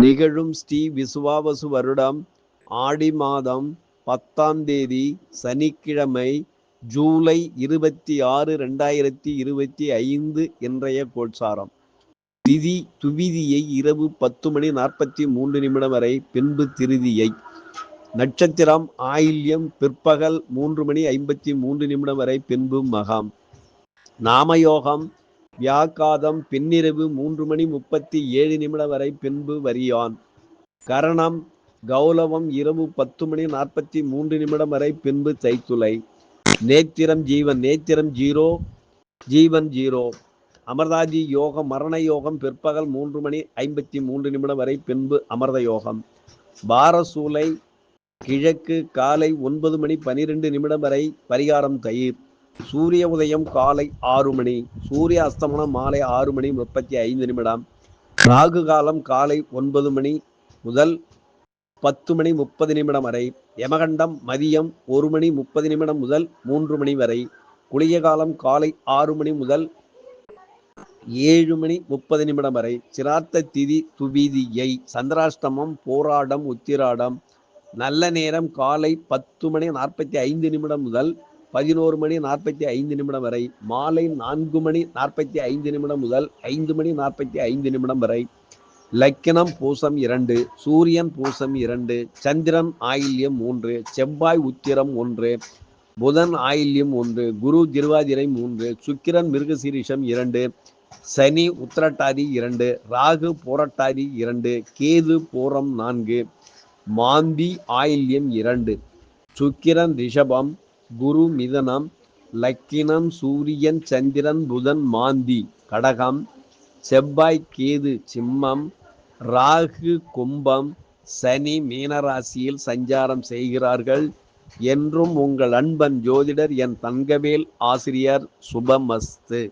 நிகழும் ஸ்ரீ விசுவாவசு வருடம் ஆடி மாதம் பத்தாம் தேதி சனிக்கிழமை ஜூலை இருபத்தி ஆறு ரெண்டாயிரத்தி இருபத்தி ஐந்து இன்றைய கோட்சாரம். திதி துவிதியை இரவு பத்து மணி நாற்பத்தி மூன்று நிமிடம் வரை பின்பு திருதியை. நட்சத்திரம் ஆயில்யம் பிற்பகல் மூன்று மணி ஐம்பத்தி மூன்று நிமிடம் வரை பின்பு மகாம். நாமயோகம் வியாக்காதம் பின்னிரவு மூன்று மணி முப்பத்தி ஏழு நிமிடம் வரை பின்பு வரியான். கரணம் கௌலவம் இரவு பத்து மணி நாற்பத்தி மூன்று நிமிடம் வரை பின்பு தைத்துளை நேத்திரம் ஜீவன் நேத்திரம் ஜீரோ ஜீவன் ஜீரோ. அமர்தாஜி யோகம் மரண யோகம் பிற்பகல் மூன்று மணி ஐம்பத்தி மூன்று நிமிடம் வரை பின்பு அமர்த யோகம். பாரசூலை கிழக்கு காலை ஒன்பது மணி பனிரெண்டு நிமிடம் வரை பரிகாரம் தயிர். சூரிய உதயம் காலை ஆறு மணி சூரிய அஸ்தமனம் மாலை ஆறு மணி முப்பத்தி ஐந்து நிமிடம் ராகு காலம் காலை ஒன்பது மணி முதல் பத்து மணி முப்பது நிமிடம் வரை யமகண்டம் மதியம் ஒரு மணி முப்பது நிமிடம் முதல் மூன்று மணி வரை குளிய காலம் காலை ஆறு மணி முதல் ஏழு மணி முப்பது நிமிடம் வரை சிராத்த திதி துவிதியை சந்திராஷ்டமம் போராடம் உத்திராடம் நல்ல நேரம் காலை பத்து மணி நாற்பத்தி ஐந்து நிமிடம் முதல் பதினோரு மணி நாற்பத்தி ஐந்து நிமிடம் வரை மாலை நான்கு மணி நாற்பத்தி ஐந்து நிமிடம் முதல் ஐந்து மணி நாற்பத்தி ஐந்து நிமிடம் வரை லக்கினம் பூசம் இரண்டு சூரியன் பூசம் இரண்டு சந்திரன் ஆயில்யம் மூன்று செவ்வாய் உத்திரம் ஒன்று புதன் ஆயில்யம் ஒன்று குரு திருவாதிரை மூன்று சுக்கிரன் மிருகசீரிஷம் இரண்டு சனி உத்திரட்டாதி இரண்டு ராகு போரட்டாதி இரண்டு கேது போரம் நான்கு மாந்தி ஆயில்யம் இரண்டு சுக்கிரன் ரிஷபம் குரு மிதனம் லக்கினம் சூரியன் சந்திரன் புதன் மாந்தி கடகம் செவ்வாய் கேது சிம்மம் ராகு கும்பம் சனி மீனராசியில் சஞ்சாரம் செய்கிறார்கள். என்றும் உங்கள் அன்பன் ஜோதிடர் என் தங்கவேல் ஆசிரியர் சுபமஸ்து.